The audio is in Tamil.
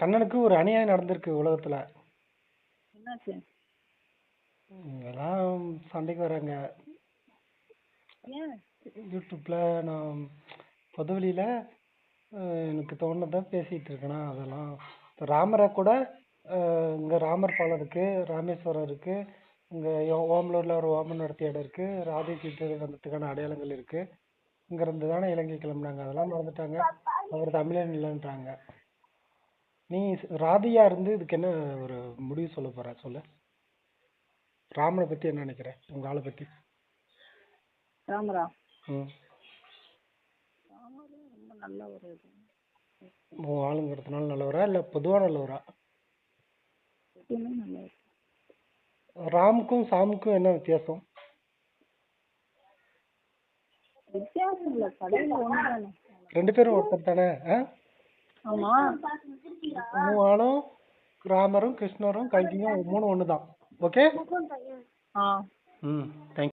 கண்ணனுக்கு ஒரு அநியாயம் நடந்திருக்கு உலகத்துல. என்னாச்சு? இங்கெல்லாம் சண்டைக்கு வராங்க. ஏன்? யூடியூப்ல நான் பொதுவெளியில அஹ், எனக்கு தோணுனதை பேசிட்டு இருக்கேனா அதெல்லாம். இப்ப ராமரை கூட அஹ், இங்க ராமர் பாலம் இருக்கு ராமேஸ்வரம் இருக்கு இங்க யோ- ஓமலூர்ல ஒரு ஓமன் நடத்திய இடம் இருக்கு ராதை சீட்டு வந்ததுக்கான அடையாளங்கள் இருக்கு. இங்க இருந்து தானே இலங்கை கிளம்புனாங்க அதெல்லாம் மறந்துட்டாங்க. அவர் தமிழன் இல்லைன்றாங்க. நீ ராதியா இருந்து இதுக்கு என்ன ஒரு முடிவு சொல்ல போற? சொல்லு. ராமனை பத்தி என்ன நினைக்கிற? உங்க ஆளை பத்தி. ராமரா? ம். ரொம்ப நல்ல ஒரு இது. உன் ஆளுங்கிறதுனால நல்லவரா? இல்ல பொதுவா நல்லவரா? எப்பயுமே நல்லவர். ராமுக்கும் சாமுக்கும் என்ன வித்தியாசம்? வித்தியாசம் இல்லை ஒன்று தானே ரெண்டு பேரும் ஒருத்தர் தானே? ஆ? ஆமா. ஆளும் ராமரும் கிருஷ்ணரும் கல்கியும் மூணு ஒண்ணுதான். ஓகே ஆ. ம். தேங்க்